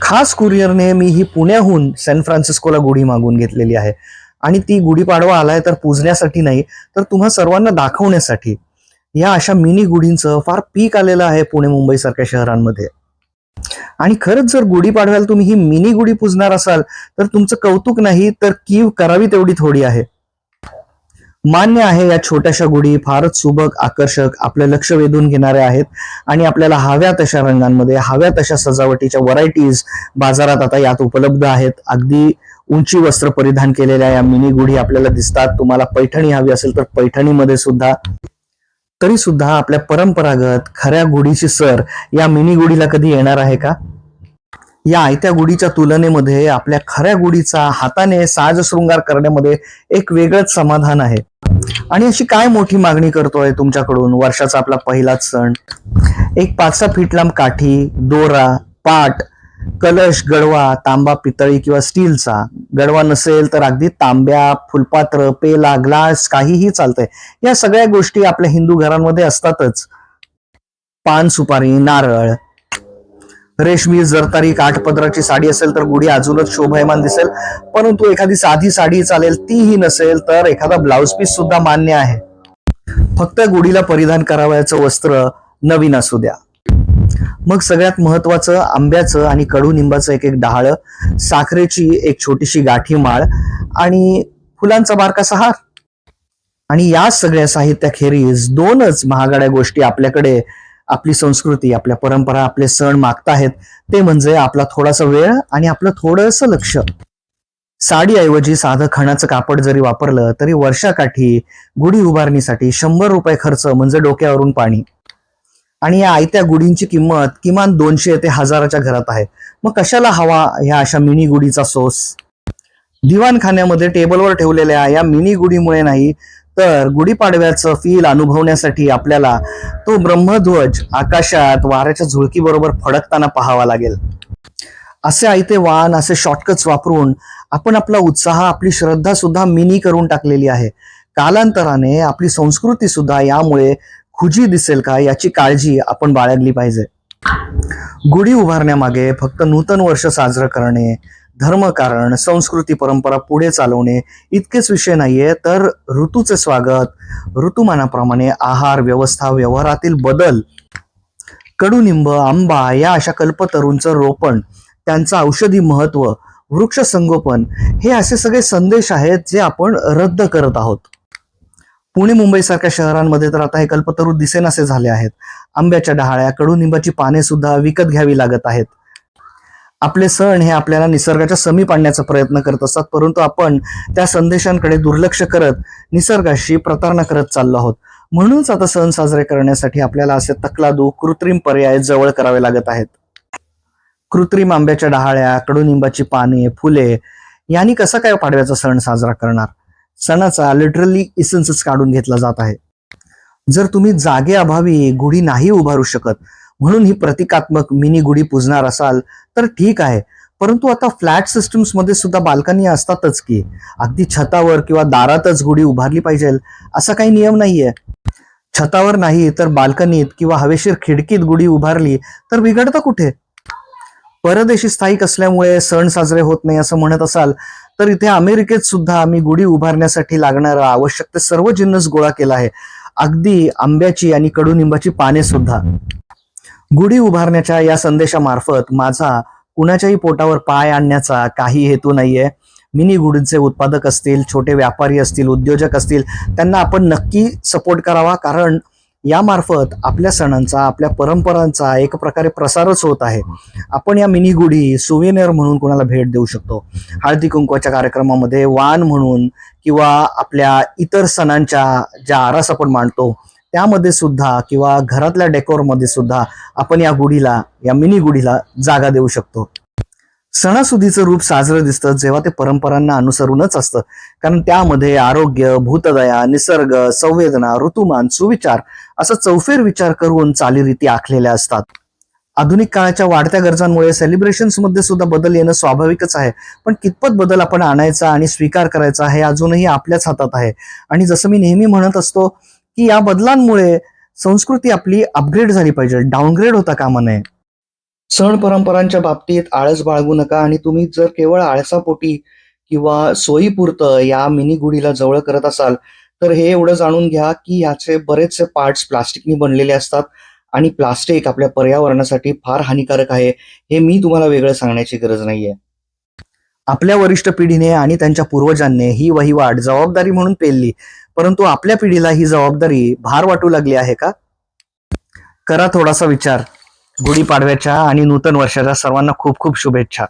खास कुरिअरने मी ही पुण्याहून सॅन फ्रान्सिस्कोला गुढी मागून घेतलेली आहे. आणि ती गुढीपाडवा आलाय तर पूजण्यासाठी नाही तर तुम्हा सर्वांना दाखवण्यासाठी या अशा मिनी गुढींचं फार पीक आलेलं आहे पुणे मुंबई सारख्या शहरांमध्ये. आणि खरंच जर गुढीपाडव्याला तुम्ही ही मिनी गुढी पूजणार असाल तर तुमचं कौतुक नाही तर कीव करावी तेवढी थोडी आहे. मान्य आहे या छोट्याशा गुढी फारच सुबक आकर्षक आपलं लक्ष वेधून घेणाऱ्या आहेत. आणि आपल्याला हव्या तशा रंगांमध्ये हव्या तशा सजावटीच्या व्हरायटीज बाजारात आता यात उपलब्ध आहेत. अगदी उंची वस्त्र परिधान केलेल्या या मिनी गुढी आपल्याला दिसतात. तुम्हाला पैठणी हवी असेल तर पैठणीमध्ये सुद्धा. तरी सुद्धा आपल्या परंपरागत खऱ्या गुढीची सर या मिनी गुढीला कधी येणार आहे का? या आयत्या गुढीच्या तुलनेमध्ये आपल्या खऱ्या गुढीचा हाताने साजशृंगार करण्यामध्ये एक वेगळंच समाधान आहे. आणि अशी काय मोठी मागणी करतोय तुमच्याकडून वर्षाचा आपला पहिलाच सण? एक पाच सहा फीट लांब काठी दोरा पाट कलश गडवा तांबा पितळी किंवा स्टीलचा. गडवा नसेल तर अगदी तांब्या फुलपात्र पेला ग्लास काहीही चालतंय. या सगळ्या गोष्टी आपल्या हिंदू घरांमध्ये असतातच. पान सुपारी नारळ रेशमी जरतारी काठपदराची साडी असेल तर गुढी अजूनच शोभायमान दिसेल. परंतु एखादी साधी साडी चालेल तीही नसेल तर एखादा ब्लाउज पीस सुद्धा मान्य आहे. फक्त गुढीला परिधान करावयाचं वस्त्र नवीन असू द्या. मग सगळ्यात महत्वाचं आंब्याचं आणि कडुनिंबाचं एक एक डहाळ साखरेची एक छोटीशी गाठी माळ आणि फुलांचा बारकासा हार आणि या सगळ्या साहित्याखेरीज दोनच महागड्या गोष्टी आपल्याकडे आपली संस्कृती आपल्या परंपरा आपले सण मागताहेत ते म्हणजे आपला थोडासा वेळ आणि आपलं थोडंसं लक्ष. साडीऐवजी साधं खणाचं कापड जरी वापरलं तरी वर्षाकाठी गुढी उभारणीसाठी शंभर रुपये खर्च म्हणजे डोक्यावरून पाणी. आणि या आयत्या गुढींची किंमत किमान दोनशे ते हजाराच्या घरात आहे. मग कशाला हवा ह्या अशा मिनी गुढीचा सोस? दिवाणखान्यामध्ये टेबलवर ठेवलेल्या या मिनी गुढीमुळे नाही तर गुढीपाडव्याचं फील अनुभवण्यासाठी आपल्याला तो ब्रह्मध्वज आकाशात वाऱ्याच्या झुळकी बरोबर फडकताना पाहावा लागेल. असे आयते वाहन असे शॉर्टकट्स वापरून आपण आपला उत्साह आपली श्रद्धा सुद्धा मिनी करून टाकलेली आहे. कालांतराने आपली संस्कृती सुद्धा यामुळे खुजी दिसेल का याची काळजी आपण बाळगली पाहिजे. गुढी उभारण्यामागे फक्त नूतन वर्ष साजरं करणे धर्मकारण संस्कृती परंपरा पुढे चालवणे इतकेच विषय नाहीये. तर ऋतूचे स्वागत. ऋतुमानाप्रमाणे आहार व्यवस्था व्यवहारातील बदल. कडुनिंब आंबा या अशा कल्पतरूंचं रोपण त्यांचं औषधी महत्त्व वृक्ष संगोपन हे असे सगळे संदेश आहेत जे आपण रद्द करत आहोत. पुणे मुंबई सारख्या शहरांमध्ये तर आता हे कल्पतरू दिसेनासे झाले आहेत. आंब्याच्या डहाळ्या कडुनिंबाची पाने सुद्धा विकत घ्यावी लागत आहेत. आपले सण हे आपल्याला निसर्गाच्या समीप आणण्याचा प्रयत्न करत असतात परंतु आपण त्या संदेशांकडे दुर्लक्ष करत निसर्गाशी प्रतारणा करत चाललो आहोत. म्हणूनच आता सण साजरे करण्यासाठी आपल्याला असे तकलादू कृत्रिम पर्याय जवळ करावे लागत आहेत. कृत्रिम आंब्याच्या डहाळ्या कडुनिंबाची पाने फुले यांनी कसा काय पाडव्याचा सण साजरा करणार? सणाचा लिटरली इसेन्सच काढून घेतला जात आहे. जर तुम्ही जागे अभावी गुढी नाही उभारू शकत म्हणून ही प्रतिकात्मक मिनी गुढी पुजणार असाल तर ठीक आहे. परंतु आता फ्लॅट सिस्टम्समध्ये सुद्धा बाल्कनी असतातच की अगदी छतावर किंवा दारातच गुढी उभारली पाहिजे असा काही नियम नाहीये. छतावर नाही तर बाल्कनीत किंवा हवेशीर खिडकीत गुढी उभारली तर बिघडतं कुठे? परदेशी स्थायिक असल्यामुळे सण साजरे होत नाही असं म्हणत असाल तर इथे अमेरिकेत सुद्धा आम्ही गुढी उभारण्यासाठी लागणारा आवश्यक ते सर्व जिन्नस गोळा केला आहे. अगदी आंब्याची आणि कडुनिंबाची पाने सुद्धा. गुढी उभारण्याच्या या संदेशामार्फत माझा कुणाच्याही पोटावर पाय आणण्याचा काही हेतू नाहीये. मिनी गुढींचे उत्पादक असतील छोटे व्यापारी असतील उद्योजक असतील त्यांना आपण नक्की सपोर्ट करावा. कारण यामार्फत आपल्या सणांचा आपल्या परंपरांचा एक प्रकारे प्रसारच होत आहे. आपण या मिनी गुढी सुवेनेर म्हणून कोणाला भेट देऊ शकतो? हळदी कुंकवाच्या कार्यक्रमामध्ये वाण म्हणून किंवा आपल्या इतर सणांच्या ज्या आरास आपण मांडतो त्यामध्ये सुद्धा किंवा घरातल्या डेकोरमध्ये सुद्धा आपण या गुढीला या मिनी गुढीला जागा देऊ शकतो. सणासुदीचं रूप साजरं दिसतं जेव्हा ते परंपरांना अनुसरूनच असतं. कारण त्यामध्ये आरोग्य भूतदया निसर्ग संवेदना ऋतुमान सुविचार असं चौफेर विचार करून चालीरीती आखलेल्या असतात. आधुनिक काळाच्या वाढत्या गरजांमुळे सेलिब्रेशन्समध्ये सुद्धा बदल येणं स्वाभाविकच आहे. पण कितपत बदल आपण आणायचा आणि स्वीकार करायचा हे अजूनही आपल्याच हातात आहे. आणि जसं मी नेहमी म्हणत असतो की या बदलांमुळे संस्कृती आपली अपग्रेड झाली पाहिजे डाऊनग्रेड होता कामा नये. सण परंपरांच्या बाबतीत आळस बाळगू नका आणि तुम्ही जर केवळ आळसापोटी किंवा सोयीपुरतं या मिनी गुढीला जवळ करत असाल तर हे एवढं जाणून घ्या की याचे बरेचसे पार्ट्स प्लास्टिकनी बनलेले असतात आणि प्लास्टिक आपल्या पर्यावरणासाठी फार हानिकारक आहे. हे मी तुम्हाला वेगळं सांगण्याची गरज नाहीये. आपल्या वरिष्ठ पिढीने आणि त्यांच्या पूर्वजांनी ही वहिवाट जबाबदारी म्हणून पेलली. परंतु आपल्या पिढीला ही जबाबदारी भार वाटू लागली आहे का? करा थोडासा विचार. गुढीपाडव्याच्या आणि नूतन वर्षाच्या सर्वांना खूप खूप शुभेच्छा.